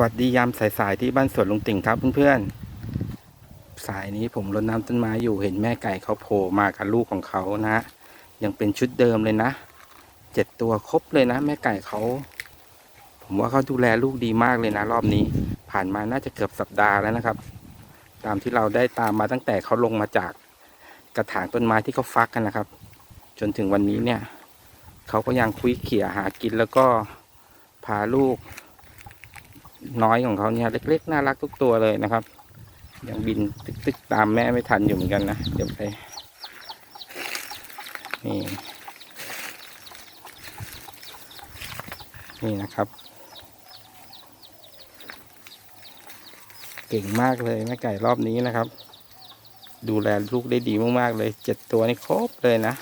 วัสดียามสายๆที่บ้านสวนลุงติ่งครับเพื่อนๆ สายนี้ผมรดน้ำต้นไม้อยู่เห็นแม่ไก่เขาโผล่มากับลูกของเขานะ ยังเป็นชุดเดิมเลยนะเจ็ดตัวครบเลยนะ แม่ไก่เขา ผมว่าเขาดูแลลูกดีมากเลยนะ รอบนี้ผ่านมาน่าจะเกือบสัปดาห์แล้วนะครับ ตามที่เราได้ตามมาตั้งแต่เขาลงมาจากกระถางต้นไม้ที่เขาฟักกันนะครับ จนถึงวันนี้เนี่ยเขาก็ยังคุยเขี่ยหากินแล้วก็พาลูก น้อยของเขาเนี่ยเล็ก ๆ น่ารักทุกตัวเลยนะครับ ยังบินตึกๆตามแม่ไม่ทันอยู่เหมือนกันนะเดี๋ยวไปนี่นี่นะครับ เก่งมากเลยแม่ไก่รอบนี้นะครับ ดูแลลูกได้ดีมากๆเลยเจ็ดตัวนี่ครบเลยนะ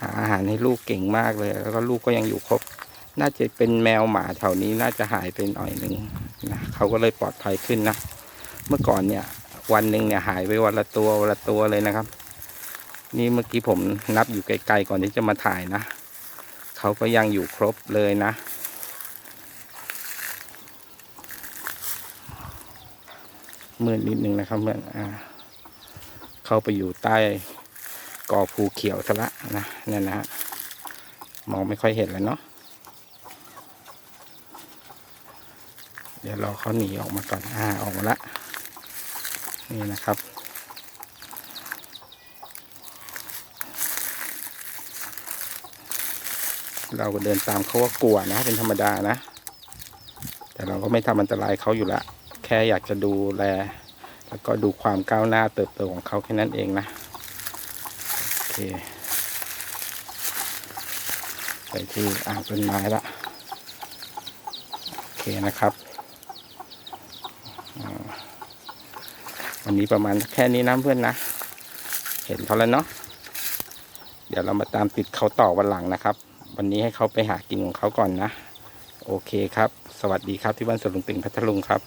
หาอาหารให้ลูกเก่งมากเลย แล้วก็ลูกก็ยังอยู่ครบ น่าจะเป็นแมวหมาแถวนี้น่าจะหายไปหน่อยหนึ่งนะเขาก็เลยปลอดภัยขึ้นนะ เมื่อก่อนเนี่ย วันหนึ่งเนี่ยหายไปวันละตัววันละตัวเลยนะครับ นี่เมื่อกี้ผมนับอยู่ไกลๆก่อนที่จะมาถ่ายนะเขาก็ยังอยู่ครบเลยนะมืดนิดนึงนะครับเพื่อนอ่า เข้าไปอยู่ใต้กอภูเขียวซะละนะนั่นนะฮะมองไม่ค่อยเห็นแล้วเนาะ ดี๋ยวรอเขาหนีออกมาก่อนอ่าออกมาละนี่นะครับ เราก็เดินตามเขาว่ากลัวนะเป็นธรรมดานะ แต่เราก็ไม่ทำอันตรายเขาอยู่ละ แค่อยากจะดูแล แล้วก็ดูความก้าวหน้าเติบโตของเขาแค่นั้นเองนะโอเคไปที่อ่างต้นไม้ละโอเคนะครับ วันนี้ประมาณแค่นี้นะเพื่อนนะ เห็นเขาแล้วเนาะเดี๋ยวเรามาตามติดเขาต่อวันหลังนะครับ วันนี้ให้เขาไปหากินของเขาก่อนนะ โอเคครับ สวัสดีครับที่บ้านสวนลุงติ่งพัทลุงครับ